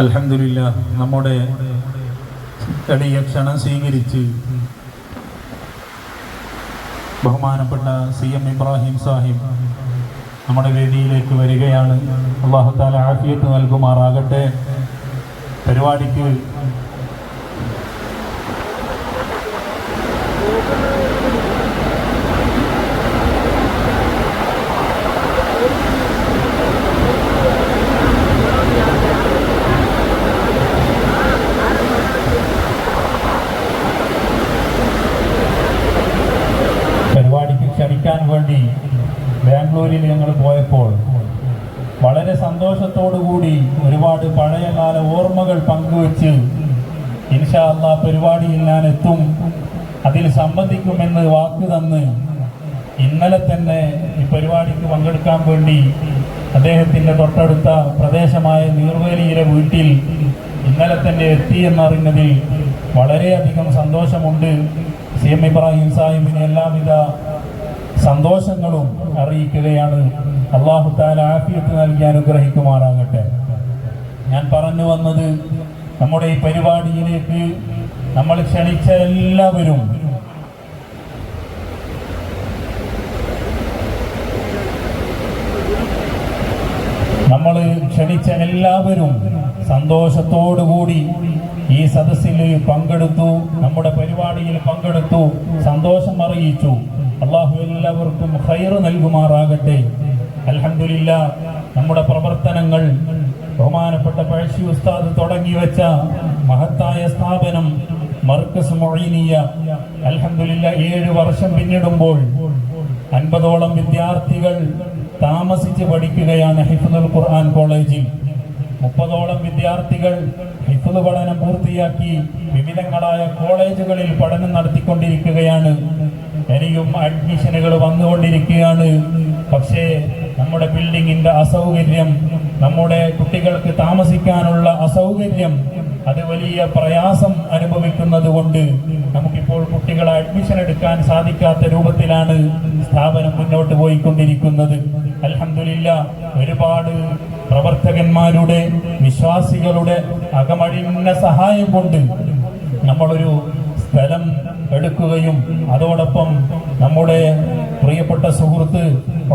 അലഹമില്ല നമ്മുടെ എളിയ ക്ഷണം സ്വീകരിച്ച് ബഹുമാനപ്പെട്ട സി എം ഇബ്രാഹിം സാഹിബ് നമ്മുടെ വേദിയിലേക്ക് വരികയാണ്. അള്ളാഹു താല ആഫിയത്ത് നൽകുമാറാകട്ടെ. പരിപാടിക്ക് ക്ഷണിക്കാൻ വേണ്ടി ബാംഗ്ലൂരിൽ ഞങ്ങൾ പോയപ്പോൾ വളരെ സന്തോഷത്തോടു കൂടി ഒരുപാട് പഴയകാല ഓർമ്മകൾ പങ്കുവെച്ച് ഇൻഷാല്ല പരിപാടിയിൽ ഞാൻ എത്തും അതിൽ സംബന്ധിക്കുമെന്ന് വാക്ക് തന്ന് ഇന്നലെ തന്നെ ഈ പരിപാടിക്ക് പങ്കെടുക്കാൻ വേണ്ടി അദ്ദേഹത്തിന്റെ തൊട്ടടുത്ത പ്രദേശമായ നീർവേലിയിലെ വീട്ടിൽ ഇന്നലെ തന്നെ എത്തി എന്നറിഞ്ഞതിൽ വളരെയധികം സന്തോഷമുണ്ട്. സി എം ഇബ്രാഹിം സാഹിബിന് എല്ലാവിധ സന്തോഷങ്ങളും അറിയിക്കുകയാണ്. അള്ളാഹു താല ആഫിയത്ത് നൽകി അനുഗ്രഹിക്കുമാറാകട്ടെ. ഞാൻ പറഞ്ഞു വന്നത് നമ്മുടെ ഈ പരിപാടിയിലേക്ക് നമ്മൾ ക്ഷണിച്ച എല്ലാവരും നമ്മൾ ക്ഷണിച്ച എല്ലാവരും സന്തോഷത്തോടുകൂടി ഈ സദസ്സിൽ പങ്കെടുത്തു നമ്മുടെ പരിപാടിയിൽ പങ്കെടുത്തു സന്തോഷം അറിയിച്ചു. അള്ളാഹു എല്ലാവർക്കും ഹൈറ് നൽകുമാറാകട്ടെ. അലഹമില്ല നമ്മുടെ പ്രവർത്തനങ്ങൾ ബഹുമാനപ്പെട്ട പഴശ്ശി ഉസ്താദ് തുടങ്ങി വെച്ച മഹത്തായ സ്ഥാപനം മർക്കസ് മൊഴീനിയ അലഹമില്ല ഏഴ് വർഷം പിന്നിടുമ്പോൾ അൻപതോളം വിദ്യാർത്ഥികൾ താമസിച്ച് പഠിക്കുകയാണ് ഹിഫ്ദുൽ ഖുർആൻ കോളേജിൽ. മുപ്പതോളം വിദ്യാർത്ഥികൾ ഹിഫുദ് പഠനം പൂർത്തിയാക്കി വിവിധങ്ങളായ കോളേജുകളിൽ പഠനം നടത്തിക്കൊണ്ടിരിക്കുകയാണ്. ഇനിയും അഡ്മിഷനുകൾ വന്നുകൊണ്ടിരിക്കുകയാണ്. പക്ഷേ നമ്മുടെ ബിൽഡിങ്ങിന്റെ അസൗകര്യം നമ്മുടെ കുട്ടികൾക്ക് താമസിക്കാനുള്ള അസൗകര്യം അത് വലിയ പ്രയാസം അനുഭവിക്കുന്നത് കൊണ്ട് നമുക്കിപ്പോൾ കുട്ടികളെ അഡ്മിഷൻ എടുക്കാൻ സാധിക്കാത്ത രൂപത്തിലാണ് സ്ഥാപനം മുന്നോട്ട് പോയിക്കൊണ്ടിരിക്കുന്നത്. അലഹമില്ല ഒരുപാട് പ്രവർത്തകന്മാരുടെ വിശ്വാസികളുടെ അകമഴിഞ്ഞ സഹായം കൊണ്ട് നമ്മളൊരു സ്ഥലം എടുക്കുകയും അതോടൊപ്പം നമ്മുടെ പ്രിയപ്പെട്ട സുഹൃത്ത്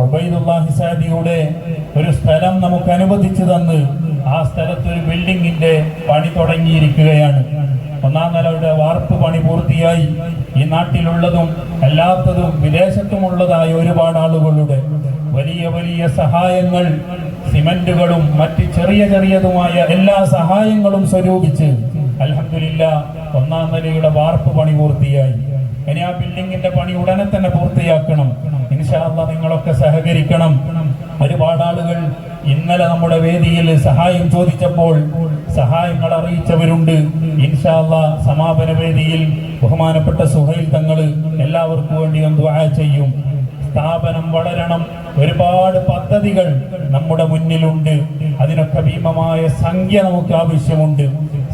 ഒബൈദുല്ലാഹി സാദിയുടെ ഒരു സ്ഥലം നമുക്ക് അനുവദിച്ചു തന്ന് ആ സ്ഥലത്ത് ഒരു ബിൽഡിങ്ങിന്റെ പണി തുടങ്ങിയിരിക്കുകയാണ്. ഒന്നാം നിലയുടെ വാർപ്പ് പണി പൂർത്തിയായി. ഈ നാട്ടിലുള്ളതും അല്ലാത്തതും വിദേശത്തുമുള്ളതായ ഒരുപാട് ആളുകളുടെ വലിയ വലിയ സഹായങ്ങൾ സിമന്റുകളും മറ്റ് ചെറിയ ചെറിയതുമായ എല്ലാ സഹായങ്ങളും സ്വരൂപിച്ച് അൽഹംദുലില്ല ഒന്നാം നിലയുടെ വാർപ്പ് പണി പൂർത്തിയായി. ഇനി ആ ബിൽഡിങ്ങിന്റെ പണി ഉടനെ തന്നെ പൂർത്തിയാക്കണം. ഇൻഷാല്ല നിങ്ങളൊക്കെ സഹകരിക്കണം. ഒരുപാട് ആളുകൾ ഇന്നലെ നമ്മുടെ വേദിയിൽ സഹായം ചോദിച്ചപ്പോൾ സഹായങ്ങൾ അറിയിച്ചവരുണ്ട്. ഇൻഷാല്ല സമാപന വേദിയിൽ ബഹുമാനപ്പെട്ട സുഹൈൽ തങ്ങൾ എല്ലാവർക്കും വേണ്ടി ഒന്ന് ദുആ ചെയ്യും. സ്ഥാപനം വളരണം. ഒരുപാട് പദ്ധതികൾ നമ്മുടെ മുന്നിലുണ്ട്. അതിനൊക്കെ ഭീമമായ സംഖ്യ നമുക്ക് ആവശ്യമുണ്ട്.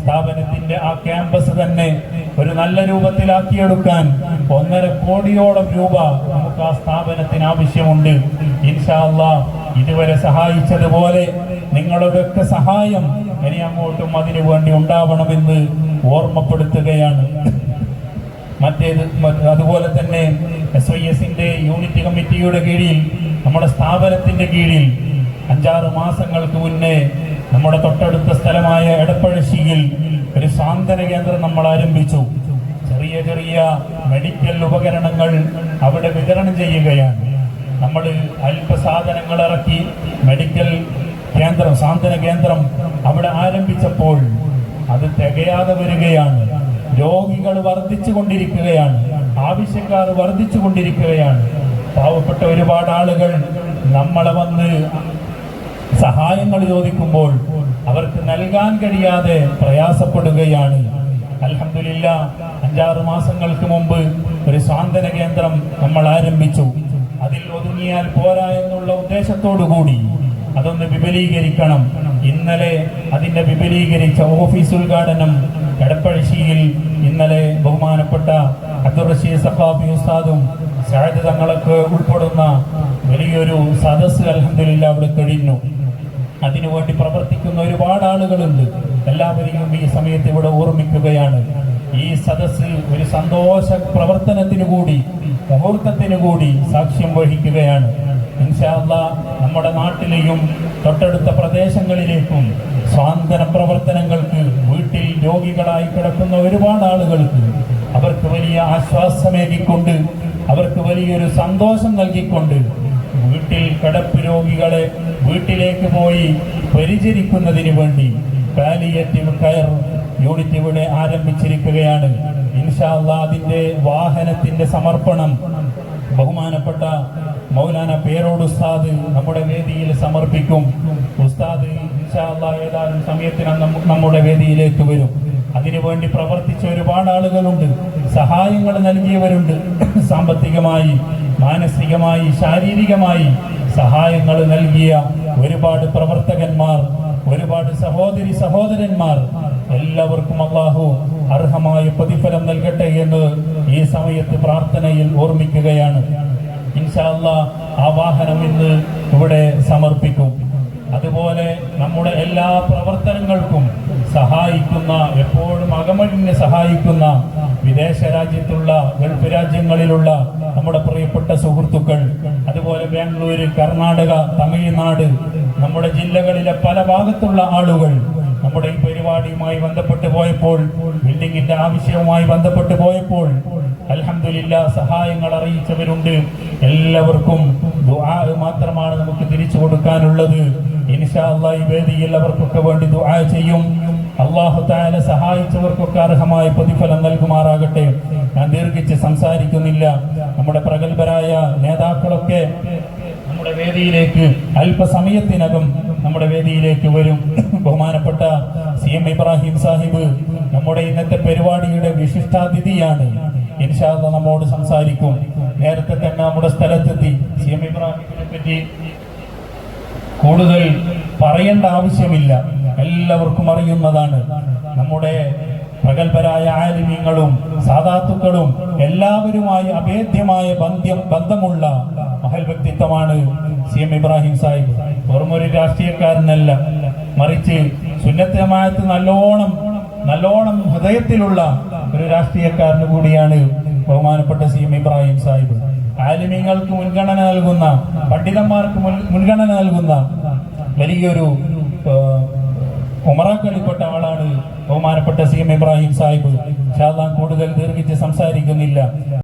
സ്ഥാപനത്തിന്റെ ആ ക്യാമ്പസ് തന്നെ ഒരു നല്ല രൂപത്തിലാക്കിയെടുക്കാൻ ഒന്നര കോടിയോളം രൂപ നമുക്ക് ആ സ്ഥാപനത്തിന് ആവശ്യമുണ്ട്. ഇൻഷാല്ല ഇതുവരെ സഹായിച്ചതുപോലെ നിങ്ങളുടെയൊക്കെ സഹായം ഇനി അങ്ങോട്ടും അതിനു വേണ്ടി ഉണ്ടാവണമെന്ന് ഓർമ്മപ്പെടുത്തുകയാണ്. മറ്റേത് അതുപോലെ തന്നെ എസ് ഐ എസിന്റെ യൂണിറ്റ് കമ്മിറ്റിയുടെ കീഴിൽ നമ്മുടെ സ്ഥാപനത്തിന്റെ കീഴിൽ അഞ്ചാറ് മാസങ്ങൾക്ക് മുന്നേ നമ്മുടെ തൊട്ടടുത്ത സ്ഥലമായ എടപ്പഴശ്ശിയിൽ ഒരു സാന്ത്വന കേന്ദ്രം നമ്മൾ ആരംഭിച്ചു. ചെറിയ ചെറിയ മെഡിക്കൽ ഉപകരണങ്ങൾ അവിടെ വിതരണം ചെയ്യുകയാണ്. നമ്മൾ അല്പസാധനങ്ങൾ ഇറക്കി മെഡിക്കൽ കേന്ദ്രം സാന്ത്വന കേന്ദ്രം അവിടെ ആരംഭിച്ചപ്പോൾ അത് തികയാതെ വരികയാണ്. രോഗികൾ വർദ്ധിച്ചു കൊണ്ടിരിക്കുകയാണ്. ആവശ്യക്കാർ വർദ്ധിച്ചു കൊണ്ടിരിക്കുകയാണ്. പാവപ്പെട്ട ഒരുപാട് ആളുകൾ നമ്മളെ വന്ന് സഹായങ്ങൾ ചോദിക്കുമ്പോൾ അവർക്ക് നൽകാൻ കഴിയാതെ പ്രയാസപ്പെടുകയാണ്. അലഹമില്ല അഞ്ചാറ് മാസങ്ങൾക്ക് മുമ്പ് ഒരു സാന്ത്വന കേന്ദ്രം നമ്മൾ ആരംഭിച്ചു. അതിൽ ഒതുങ്ങിയാൽ പോരാ എന്നുള്ള ഉദ്ദേശത്തോടു കൂടി അതൊന്ന് വിപുലീകരിക്കണം. ഇന്നലെ അതിന്റെ വിപുലീകരിച്ച ഓഫീസ് ഉദ്ഘാടനം എടപ്പഴശ്ശിയിൽ ഇന്നലെ ബഹുമാനപ്പെട്ട അബ്ദുൾ റഷീദ് ഉസ്താദും സഹജ തങ്ങളൊക്കെ ഉൾപ്പെടുന്ന വലിയൊരു സദസ് അലഹമില്ല അവിടെ കഴിഞ്ഞു അതിനുവേണ്ടി പ്രവർത്തിക്കുന്ന ഒരുപാട് ആളുകളുണ്ട്. എല്ലാവരെയും ഈ സമയത്ത് ഇവിടെ ഓർമ്മിക്കുകയാണ്. ഈ സദസ്സിൽ ഒരു സന്തോഷ പ്രവർത്തനത്തിന് കൂടി മുഹൂർത്തത്തിന് കൂടി സാക്ഷ്യം വഹിക്കുകയാണ്. ഇൻഷാ അല്ലാ നമ്മുടെ നാട്ടിലെയും തൊട്ടടുത്ത പ്രദേശങ്ങളിലേക്കും സ്വാതന്ത്ര്യ പ്രവർത്തനങ്ങൾക്ക് വീട്ടിൽ രോഗികളായി കിടക്കുന്ന ഒരുപാട് ആളുകൾക്ക് അവർക്ക് വലിയ ആശ്വാസമേകിക്കൊണ്ട് അവർക്ക് വലിയൊരു സന്തോഷം നൽകിക്കൊണ്ട് വീട്ടിൽ കിടപ്പ് രോഗികളെ വീട്ടിലേക്ക് പോയി പരിചരിക്കുന്നതിന് വേണ്ടി പാലിയേറ്റീവ് കയർ യൂണിറ്റ് ഇവിടെ ആരംഭിച്ചിരിക്കുകയാണ്. ഇൻഷാ അല്ലാ അതിന്റെ വാഹനത്തിന്റെ സമർപ്പണം. ബഹുമാനപ്പെട്ട മൗലാന പേരോട് ഉസ്താദ് നമ്മുടെ വേദിയിൽ സമർപ്പിക്കും. ഉസ്താദ് ഇൻഷാ അല്ലാ ഏതാനും സമയത്തിന് നമ്മ- നമ്മുടെ വേദിയിലേക്ക് വരും. അതിനുവേണ്ടി പ്രവർത്തിച്ച ഒരുപാട് ആളുകളുണ്ട്. സഹായങ്ങൾ നൽകിയവരുണ്ട്. സാമ്പത്തികമായി മാനസികമായി ശാരീരികമായി സഹായങ്ങൾ നൽകിയ ഒരുപാട് പ്രവർത്തകന്മാർ ഒരുപാട് സഹോദരി സഹോദരന്മാർ എല്ലാവർക്കും അള്ളാഹു അർഹമായ പ്രതിഫലം നൽകട്ടെ എന്ന് ഈ സമയത്ത് പ്രാർത്ഥനയിൽ ഓർമ്മിക്കുകയാണ്. ഇൻഷാ അല്ലാ ആ വാഹനം ഇന്ന് ഇവിടെ സമർപ്പിക്കും. അതുപോലെ നമ്മുടെ എല്ലാ പ്രവർത്തനങ്ങൾക്കും സഹായിക്കുന്ന എപ്പോഴും അകമഴിഞ്ഞ് സഹായിക്കുന്ന വിദേശ രാജ്യത്തുള്ള ഗൾഫ് രാജ്യങ്ങളിലുള്ള നമ്മുടെ പ്രിയപ്പെട്ട സുഹൃത്തുക്കൾ അതുപോലെ ബാംഗ്ലൂര് കർണാടക തമിഴ്നാട് നമ്മുടെ ജില്ലകളിലെ പല ഭാഗത്തുള്ള ആളുകൾ നമ്മുടെ ഈ പരിപാടിയുമായി ബന്ധപ്പെട്ട് പോയപ്പോൾ ബിൽഡിങ്ങിന്റെ ആവശ്യവുമായി ബന്ധപ്പെട്ട് പോയപ്പോൾ അലഹമില്ല സഹായങ്ങൾ അറിയിച്ചവരുണ്ട്. എല്ലാവർക്കും മാത്രമാണ് നമുക്ക് തിരിച്ചു കൊടുക്കാനുള്ളത്. ഇൻഷാ അല്ലാഹ് ഈ വേദിയിൽ അവർക്കൊക്കെ വേണ്ടി ദുആ ചെയ്യും. അള്ളാഹു താല സഹായിച്ചവർക്കൊക്കെ അർഹമായ പ്രതിഫലം നൽകുമാറാകട്ടെ. ഞാൻ ദീർഘിച്ച് സംസാരിക്കുന്നില്ല. നമ്മുടെ പ്രഗത്ഭരായ നേതാക്കളൊക്കെ നമ്മുടെ വേദിയിലേക്ക് അല്പസമയത്തിനകം നമ്മുടെ വേദിയിലേക്ക് വരും. ബഹുമാനപ്പെട്ട സി എം ഇബ്രാഹിം സാഹിബ് നമ്മുടെ ഇന്നത്തെ പരിപാടിയുടെ വിശിഷ്ടാതിഥിയാണ്. ഇൻഷാദ് നമ്മോട് സംസാരിക്കും. നേരത്തെ തന്നെ നമ്മുടെ സ്ഥലത്തെത്തി. സി എം ഇബ്രാഹിമിനെ പറ്റി കൂടുതൽ പറയേണ്ട ആവശ്യമില്ല. എല്ലാവർക്കും അറിയുന്നതാണ്. നമ്മുടെ പ്രഗത്ഭരായ ആലിമ്യങ്ങളും സാധാത്തുക്കളും എല്ലാവരുമായി അഭേദ്യമായ ബന്ധ്യം ബന്ധമുള്ള മഹൽ വ്യക്തിത്വമാണ് സി എം ഇബ്രാഹിം സാഹിബ്. വെറും ഒരു രാഷ്ട്രീയക്കാരനല്ല. മറിച്ച് സുന്നത്തമായത്ത് നല്ലോണം നല്ലോണം ഹൃദയത്തിലുള്ള ഒരു രാഷ്ട്രീയക്കാരന് കൂടിയാണ് ബഹുമാനപ്പെട്ട സി എം ഇബ്രാഹിം സാഹിബ്. ആലിമ്യങ്ങൾക്ക് മുൻഗണന നൽകുന്ന പണ്ഡിതന്മാർക്ക് മുൻഗണന നൽകുന്ന വലിയൊരു ഉമറാക്കളിപ്പെട്ട ആളാണ് ബഹുമാനപ്പെട്ട സി എം ഇബ്രാഹിം സാഹിബ്. ഷാദാൻ കൂടുതൽ ദീർഘിച്ച് സംസാരിക്കുന്നില്ല.